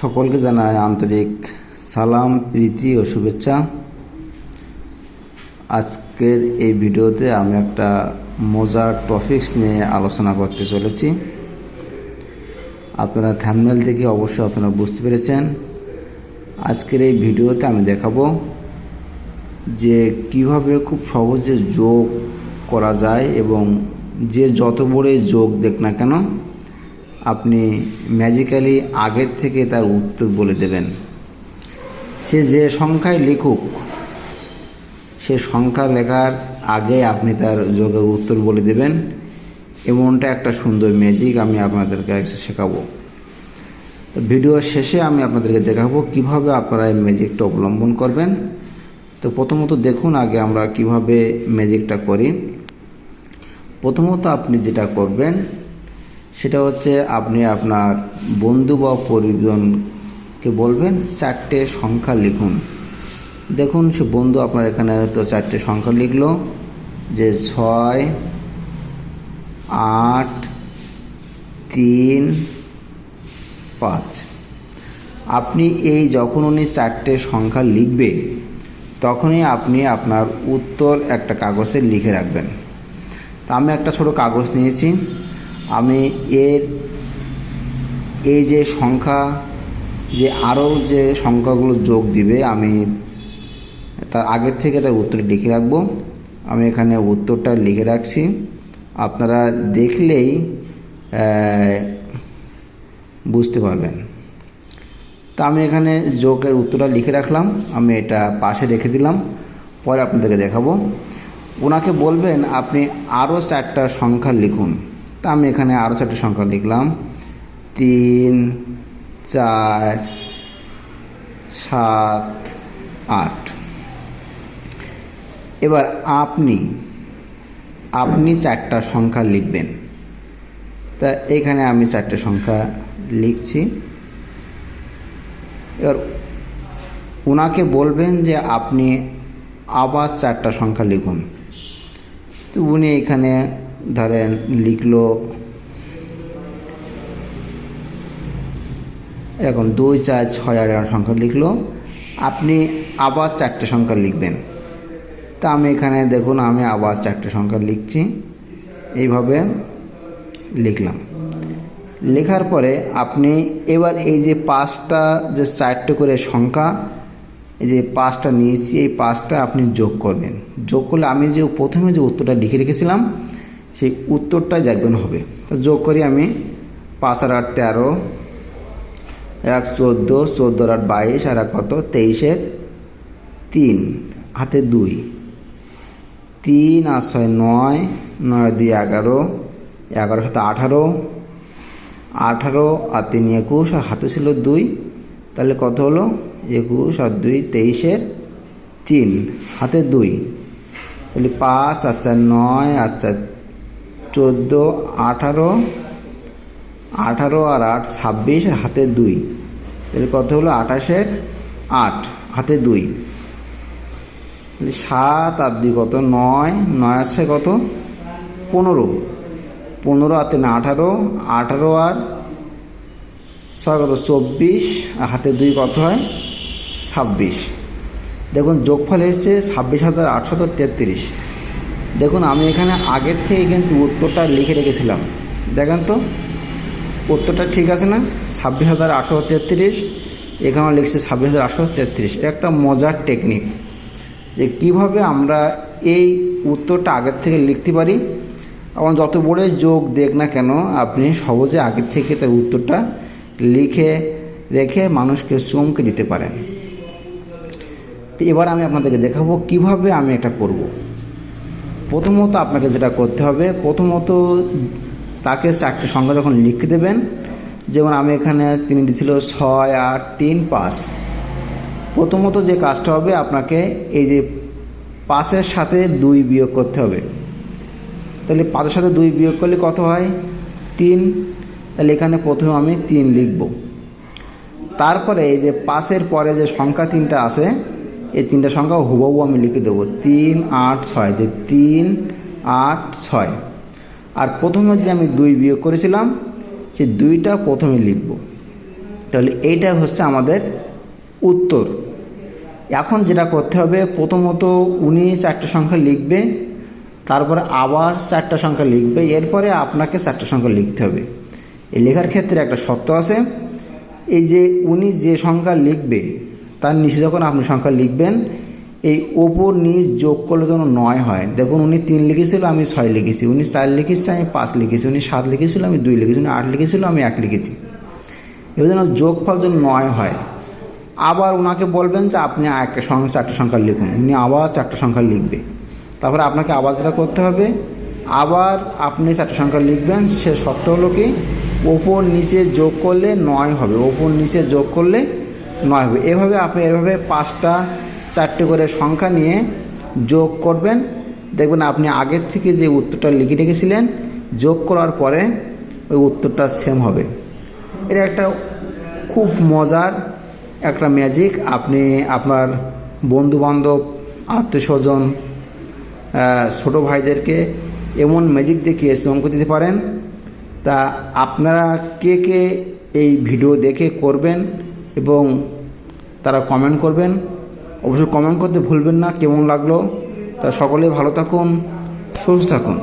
সকলকে জানাই আন্তরিক সালাম, প্রীতি ও শুভেচ্ছা। আজকের এই ভিডিওতে আমি একটা মজার টপিক্স নিয়ে আলোচনা করতে চলেছি। আপনারা থ্যামনেল থেকে অবশ্যই আপনারা বুঝতে পেরেছেন। আজকের এই ভিডিওতে আমি দেখাবো যে কীভাবে খুব সহজে যোগ করা যায় এবং যে যত বড়ই যোগ দেখ না কেন আপনি ম্যাজিক্যালি আগের থেকে তার উত্তর বলে দেবেন। সে যে সংখ্যায় লিখুক, সে সংখ্যা লেখার আগে আপনি তার যোগের উত্তর বলে দেবেন। এমনটা একটা সুন্দর ম্যাজিক আমি আপনাদেরকে শেখাবো। তো ভিডিওর শেষে আমি আপনাদেরকে দেখাবো কীভাবে আপনারা এই ম্যাজিকটা অবলম্বন করবেন। তো প্রথমত দেখুন আগে আমরা কীভাবে ম্যাজিকটা করি। প্রথমত আপনি যেটা করবেন সেটা হচ্ছে আপনি আপনার বন্ধু বা পরিজনকে বলবেন, চারটে সংখ্যা লিখুন। দেখুন, সে বন্ধু আপনার এখানে হয়তো চারটে সংখ্যা লিখল, যে ছয়, আট, তিন, পাঁচ। আপনি এই যখন উনি চারটে সংখ্যা লিখবে, তখনই আপনি আপনার উত্তর একটা কাগজে লিখে রাখবেন। তা আমি একটা ছোট কাগজ নিয়েছি আমি এর এই যে সংখ্যা, যে আরও যে সংখ্যাগুলো যোগ দিবে, আমি তার আগের থেকে তার উত্তর লিখে রাখব। আমি এখানে উত্তরটা লিখে রাখছি। আপনারা দেখলেই বুঝতে পারবেন। তা আমি এখানে যোগের উত্তরটা লিখে রাখলাম। আমি এটা পাশে রেখে দিলাম। পরে আপনাদেরকে দেখাবো। ওনাকে বলবেন, আপনি আরও চারটা সংখ্যা লিখুন। তা আমি এখানে আরও চারটে সংখ্যা লিখলাম। তিন, চার, সাত, আট। এবার আপনি আপনি চারটা সংখ্যা লিখবেন। তা এখানে আমি চারটে সংখ্যা লিখছি। এবার ওনাকে বলবেন যে আপনি আবার চারটা সংখ্যা লিখুন। তো উনি এখানে ধরেন লিখলো এখন দুই, চার, ছয়, আট সংখ্যা লিখলো। আপনি আবার চারটে সংখ্যা লিখবেন। তা আমি এখানে দেখুন, আমি আবার চারটে সংখ্যা লিখছি। এইভাবে লিখলাম। লেখার পরে আপনি এবার এই যে পাঁচটা, যে চারটে করে সংখ্যা, এই যে পাঁচটা নিয়েছি, এই পাঁচটা আপনি যোগ করবেন। যোগ করলে আমি যে প্রথমে যে উত্তরটা লিখে রেখেছিলাম সেই উত্তরটাই দেখবেন হবে। তো যোগ করি আমি পাঁচ আর আট তেরো, এক চোদ্দ চোদ্দ আট বাইশ, আর এক কত? তেইশের তিন, হাতে দুই। তিন আর ছয় নয় নয় দুই এগারো এগারো সাথে আঠারো আঠারো আর তিন একুশ, আর হাতে ছিল দুই। তাহলে কত হলো? একুশ আর দুই তেইশের তিন, হাতে দুই। তাহলে পাঁচ আর চার নয়, আর চার চোদ্দ, আঠারো আঠারো আর আট, ছাব্বিশ হাতে দুই। তাহলে কত হলো? আঠাশের আট, হাতে দুই। সাত আর দুই কত? নয়। নয় আছে কত? পনেরো। পনেরো আর তিন, আঠারো। আঠারো আর ছয় কত? চব্বিশ। আর হাতে দুই কত হয়? ছাব্বিশ। দেখুন, যোগফল এসেছে ছাব্বিশ হাজার আটশত তেত্রিশ। দেখুন, আমি এখানে আগের থেকে কিন্তু উত্তরটা লিখে রেখেছিলাম। দেখেন তো, উত্তরটা ঠিক আছে না? ছাব্বিশ হাজার আটশো তেত্রিশ এখানে লিখছে ছাব্বিশ হাজার আটশো তেত্রিশ। একটা মজার টেকনিক যে কীভাবে আমরা এই উত্তরটা আগের থেকে লিখতে পারি এবং যত বড় যোগ দেখ না কেন, আপনি সহজে আগের থেকে তার উত্তরটা লিখে রেখে মানুষকে চমকে দিতে পারেন। এবার আমি আপনাদেরকে দেখাবো কীভাবে আমি এটা করব। প্রথমত আপনাকে যেটা করতে হবে, প্রথমত তাকে চারটে সংখ্যা যখন লিখে দেবেন, যেমন আমি এখানে তিনি ছিল ছয়, আট, তিন, পাঁচ। প্রথমত যে কাজটা হবে, আপনাকে এই যে পাঁচের সাথে দুই বিয়োগ করতে হবে। তাহলে পাঁচের সাথে দুই বিয়োগ করলে কত হয়? তিন। তাহলে এখানে প্রথমে আমি তিন লিখব। তারপরে এই যে পাঁচের পরে যে সংখ্যা তিনটা আছে এই তিনটা সংখ্যা হুবহু আমি লিখে দেবো। তিন, আট, ছয়। যে তিন, আট, ছয়। আর প্রথমে যে আমি দুই বিয়োগ করেছিলাম সেই দুইটা প্রথমে লিখব। তাহলে এইটা হচ্ছে আমাদের উত্তর। এখন যেটা করতে হবে, প্রথমত উনি চারটে সংখ্যা লিখবে, তারপরে আবার চারটা সংখ্যা লিখবে, এরপরে আপনাকে চারটা সংখ্যা লিখতে হবে। এই লেখার ক্ষেত্রে একটা শর্ত আছে, এই যে উনি যে সংখ্যা লিখবে তার নিচে যখন আপনি সংখ্যা লিখবেন, এই ওপর নিচ যোগ করলে যেন নয় হয়। দেখুন, উনি তিন লিখেছিল, আমি ছয় লিখেছি। উনি চার লিখেছে, আমি পাঁচ লিখেছি। উনি সাত লিখেছিল, আমি দুই লিখেছি। উনি আট লিখেছিল, আমি এক লিখেছি। এবার যেন যোগফল যেন নয় হয়। আবার ওনাকে বলবেন যে, আপনি একটা সংখ্যা, চারটে সংখ্যা লিখুন। উনি আবার চারটে সংখ্যা লিখবে। তারপরে আপনাকে আবার যেটা করতে হবে, আবার আপনি চারটে সংখ্যা লিখবেন, সে সত্য হলো কি ওপর নিচে যোগ করলে নয় হবে। ওপর নিচে যোগ করলে নয় হবে। এভাবে আপনি এভাবে পাঁচটা, চারটে করে সংখ্যা নিয়ে যোগ করবেন। দেখবেন আপনি আগের থেকে যে উত্তরটা লিখে রেখেছিলেন, যোগ করার পরে ওই উত্তরটা সেম হবে। এটা একটা খুব মজার একটা ম্যাজিক আপনি আপনার বন্ধুবান্ধব আত্মীয় স্বজন ছোটো ভাইদেরকে এমন ম্যাজিক দেখিয়ে অঙ্ক দিতে পারেন। তা আপনারা কে কে এই ভিডিও দেখে করবেন এবং তারা কমেন্ট করবেন। অবশ্যই কমেন্ট করতে ভুলবেন না, কেমন লাগল? তা সকলে ভালো থাকুন, সুস্থ থাকুন।